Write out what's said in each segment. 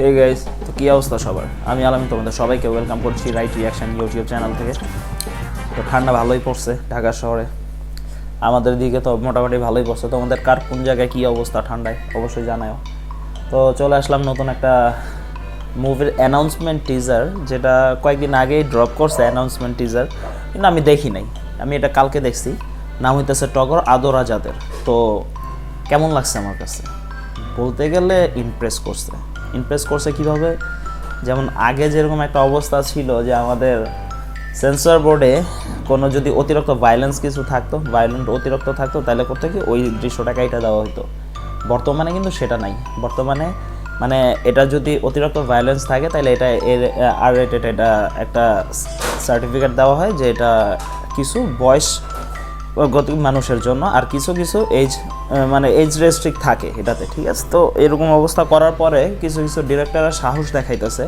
Hey guys তো কী অবস্থা সবার? আমি আলামি তোমাদের সবাইকে ওয়েলকাম করছি রাইট রিয়াকশন ইউটিউব চ্যানেল থেকে। তো ঠান্ডা ভালোই পড়ছে ঢাকা শহরে। আমাদের দিকে তো মোটামুটি ভালোই পড়ছে। তোমাদের কার কোন জায়গায় কী অবস্থা ঠান্ডায়? অবশ্যই জানাও তো চলে আসলাম নতুন একটা মুভির অ্যানাউন্সমেন্ট টিজার যেটা কয়েকদিন আগেই ড্রপ করছে অ্যানাউন্সমেন্ট টিজার কিন্তু আমি দেখি নাই। আমি এটা কালকে দেখছি। নাম হইতেছে টগর আদরা যাদের তো কেমন লাগছে আমার কাছে? বলতে গেলে ইমপ্রেস করছে। ইমপ্রেস করছে কীভাবে? যেমন আগে যেরকম একটা অবস্থা ছিল যে আমাদের সেন্সর বোর্ডে কোনো যদি অতিরিক্ত ভায়োলেন্স কিছু থাকতো ভায়োলেন্ট অতিরিক্ত থাকতো, তাহলে করতে কি ওই দৃশ্যটা কাইটা দেওয়া হতো বর্তমানে কিন্তু সেটা নাই। বর্তমানে মানে এটা যদি অতিরিক্ত ভায়োলেন্স থাকে, তাহলে এটা এর আর রেটেড এটা একটা সার্টিফিকেট দেওয়া হয় যে এটা কিছু বয়স মানুষের জন্য আর কিছু কিছু এজ মানে এজ রেস্ট্রিক্ট থাকে এটাতে, ঠিক আছে? তো এরকম অবস্থা করার পরে কিছু কিছু ডিরেক্টররা সাহস দেখাইতেছে।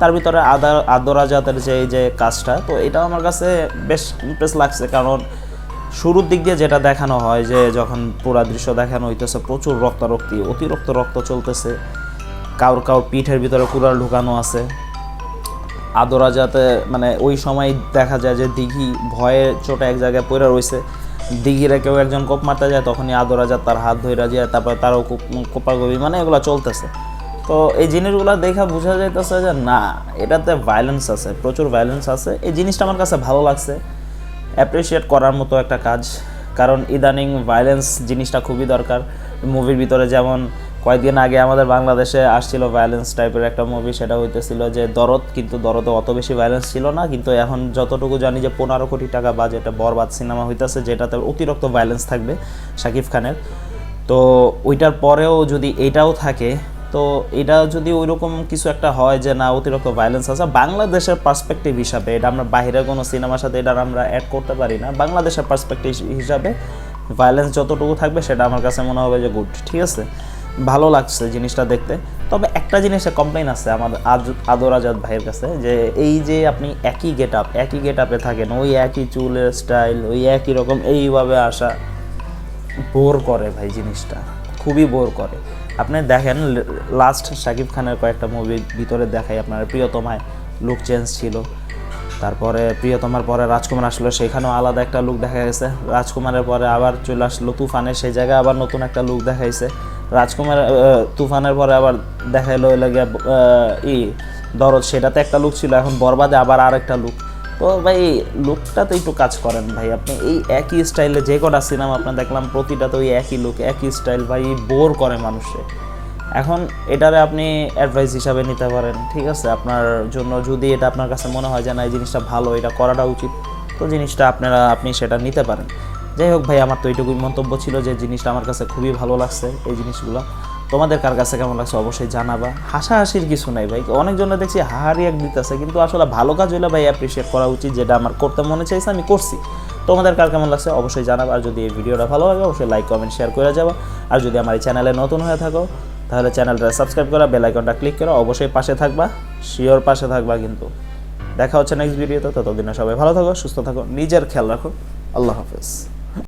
তার ভিতরে আদা, আদরা জাতের যে এই যে কাজটা, তো এটাও আমার কাছে বেশ ইমপ্রেস লাগছে। কারণ শুরুর দিক দিয়ে যেটা দেখানো হয় যে, যখন পুরা দৃশ্য দেখানো হইতেছে, প্রচুর রক্তারক্তি, অতিরিক্ত রক্ত চলতেছে। কাউর কাউর পিঠের ভিতরে কুড়াল ঢুকানো আছে। আদরা যাতে মানে ওই সময় দেখা যায় যে দিঘি ভয়ে চোটে এক জায়গায় পড়ে রয়েছে। দিঘিরে কেউ একজন কোপ মারতে যায়, তখনই আদরা যা তার হাত ধরে যায়, তারপরে তারও কোপাগবি মানে এগুলো চলতেছে। তো এই জিনিসগুলো দেখা বোঝা যাইতেছে যে না, এটাতে ভায়োলেন্স আছে, প্রচুর ভায়োলেন্স আছে। এই জিনিসটা আমার কাছে ভালো লাগছে। অ্যাপ্রিসিয়েট করার মতো একটা কাজ। কারণ ইদানিং ভায়োলেন্স জিনিসটা খুবই দরকার। মুভির ভিতরে যেমন কয়েকদিন আগে আমাদের বাংলাদেশে আসছিল ভায়োলেন্স টাইপের একটা মুভি সেটা হইতেছিল যে দরদ, কিন্তু দরদে অত বেশি ভায়োলেন্স ছিল না, কিন্তু এখন যতটুকু জানি যে পনেরো কোটি টাকা বাজেটে বরবাদ সিনেমা হইতেছে, যেটাতে অতিরিক্ত ভায়োলেন্স থাকবে শাকিব খানের। তো ওইটার পরেও যদি এটাও থাকে, তো এটা যদি ওইরকম কিছু একটা হয় যে না, অতিরিক্ত ভায়োলেন্স আছে, বাংলাদেশের পার্সপেক্টিভ হিসাবে, এটা আমরা বাইরের কোনো সিনেমার সাথে এটা আমরা অ্যাড করতে পারি না, বাংলাদেশের পার্সপেক্টিভ হিসাবে ভায়োলেন্স যতটুকু থাকবে, সেটা আমার কাছে মনে হবে যে গুড ঠিক আছে? ভালো লাগছে জিনিসটা দেখতে। তবে একটা জিনিসে কমপ্লেন আছে আমার আদর আজাদ ভাইয়ের কাছে যে এই যে আপনি একই গেট আপ একই গেট আপে থাকেন, ওই একই চুলের স্টাইল ওই একই রকম, এইভাবে আসা বোর করে ভাই জিনিসটা, খুবই বোর করে। আপনি দেখেন লাস্ট শাকিব খানের কয়েকটা মুভির ভিতরে দেখাই আপনার, প্রিয়তমায় লুক চেঞ্জ ছিল। তারপরে প্রিয়তমার পরে রাজকুমার আসলো, সেখানেও আলাদা একটা লুক দেখা গেছে। রাজকুমারের পরে আবার চলে আসলো, তুফানে সেই জায়গায় আবার নতুন একটা লুক দেখাইছে। রাজকুমার তুফানের পরে আবার দেখাইলো লাগে ই, দরদ, সেটাতে একটা লুক ছিল, এখন বরবাদে আবার আর একটা লুক তো ভাই লুকটাতে একটু কাজ করেন ভাই, আপনি এই একই স্টাইলে যে কটা সিনেমা আপনার দেখলাম প্রতিটাতে ওই একই লুক একই স্টাইল ভাই বোর করে মানুষে। এখন এটারে আপনি অ্যাডভাইস হিসাবে নিতে পারেন, ঠিক আছে? আপনার জন্য যদি এটা আপনার কাছে মনে হয় যে, না, এই জিনিসটা ভালো, এটা করাটা উচিত, তো জিনিসটা আপনারা, আপনি সেটা নিতে পারেন। যাই হোক ভাই, আমার তো এইটুকুই মন্তব্য ছিল যে জিনিসটা আমার কাছে খুবই ভালো লাগছে এই জিনিসগুলো। তোমাদের কার কাছে কেমন লাগছে অবশ্যই জানাবা। হাসাহাসির কিছু নাই ভাই অনেকজনে দেখছি হাহারি এক দিতেছে, কিন্তু আসলে ভালো কাজ হইলে ভাই অ্যাপ্রিসিয়েট করা উচিত, যেটা আমার করতে মনে চাইছে আমি করছি। তোমাদের কার কেমন লাগছে অবশ্যই জানাবা, আর যদি এই ভিডিওটা ভালো লাগে অবশ্যই লাইক কমেন্ট শেয়ার করে যাবা। আর যদি আমার এই চ্যানেলে নতুন হয়ে থাকো, তাহলে চ্যানেলটা সাবস্ক্রাইব করা বেল আইকনটা ক্লিক করো অবশ্যই পাশে থাকবা শিওর পাশে থাকবা কিন্তু। দেখা হচ্ছে নেক্সট ভিডিওতে ততদিনে সবাই ভালো থাকো, সুস্থ থাকো, নিজের খেয়াল রাখো। আল্লাহ হাফেজ।